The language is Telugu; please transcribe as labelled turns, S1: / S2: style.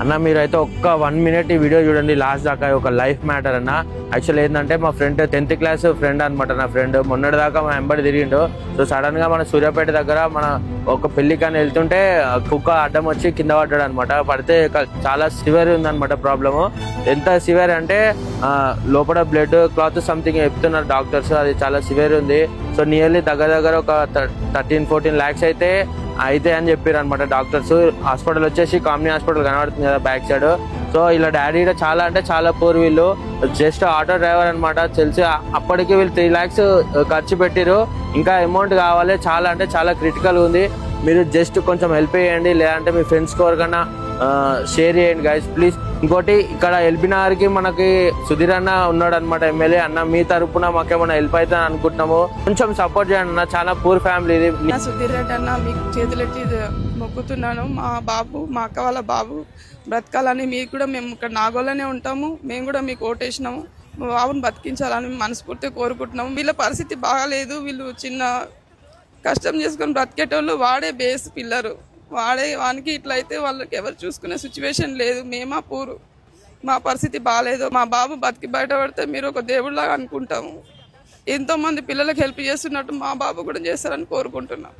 S1: అన్న మీరైతే ఒక్క వన్ మినిట్ ఈ వీడియో చూడండి. లాస్ట్ దాకా ఒక లైఫ్ మ్యాటర్ అన్న. యాక్చువల్ ఏంటంటే మా ఫ్రెండ్ టెన్త్ క్లాస్ ఫ్రెండ్ అనమాట నా ఫ్రెండ్ మొన్నటి దాకా మా వెంబడి తిరిగిండు. సో సడన్గా మన సూర్యాపేట దగ్గర మన ఒక పెళ్ళికని వెళ్తుంటే కుక్క అడ్డం వచ్చి కింద పడ్డాడు అనమాట పడితే చాలా సివియర్ ఉందనమాట ప్రాబ్లము ఎంత సివియర్ అంటే లోపల బ్లడ్ క్లాత్ సంథింగ్ చెప్తున్నారు డాక్టర్స్ అది చాలా సివియర్ ఉంది. సో నియర్లీ దగ్గర దగ్గర ఒక థర్టీన్ ఫోర్టీన్ ల్యాక్స్ అయితే అయితే అని చెప్పారు అనమాట డాక్టర్స్. హాస్పిటల్ వచ్చేసి కామినీ హాస్పిటల్ కనబడుతుంది కదా బ్యాక్ సైడ్. సో ఇలా డాడీ చాలా అంటే చాలా పూర్ వీళ్ళు. జస్ట్ ఆటో డ్రైవర్ అనమాట తెలిసి అప్పటికి వీళ్ళు త్రీ ల్యాక్స్ uh, ఖర్చు పెట్టిరు ఇంకా అమౌంట్ కావాలి. చాలా అంటే చాలా క్రిటికల్ ఉంది. మీరు జస్ట్ కొంచెం హెల్ప్ చేయండి. లేదంటే మీ ఫ్రెండ్స్ కోరికన్నా షేర్ చేయండి గైస్ ప్లీజ్ ఇంకోటి ఇక్కడ ఎల్బినార్కి మనకి సుధీర్ అన్న ఉన్నాడు అనమాట ఎమ్మెల్యే అన్న. మీ తరపున మాకేమైనా హెల్ప్ అవుతుంది అనుకుంటున్నాము. కొంచెం సపోర్ట్ చేయండి అన్న. చాలా పూర్ ఫ్యామిలీ ఇది.
S2: నా సుధీర్ రెడ్డి అన్న మీకు చేతులెట్టి మొక్కుతున్నాను. మా బాబు మా అక్క వాళ్ళ బాబు బ్రతకాలని మీకు కూడా మేము ఇక్కడ నాగోలోనే ఉంటాము. మేము కూడా మీకు ఓటేసినాము. మా బాబుని బతికించాలని మనస్ఫూర్తిగా కోరుకుంటున్నాము. వీళ్ళ పరిస్థితి బాగాలేదు. వీళ్ళు చిన్న కష్టం చేసుకొని బ్రతికేటోళ్ళు వాడే బేస్ పిల్లరు వాడే వానికి ఇట్లయితే వాళ్ళకి ఎవరు చూసుకునే సిచ్యువేషన్ లేదు. మేమా పూరు. మా పరిస్థితి బాగాలేదు మా బాబు బతికి బయటపడితే మీరు ఒక దేవుడిలాగా అనుకుంటాము. ఎంతోమంది పిల్లలకు హెల్ప్ చేస్తున్నట్టు మా బాబు కూడా చేస్తారని కోరుకుంటున్నాం.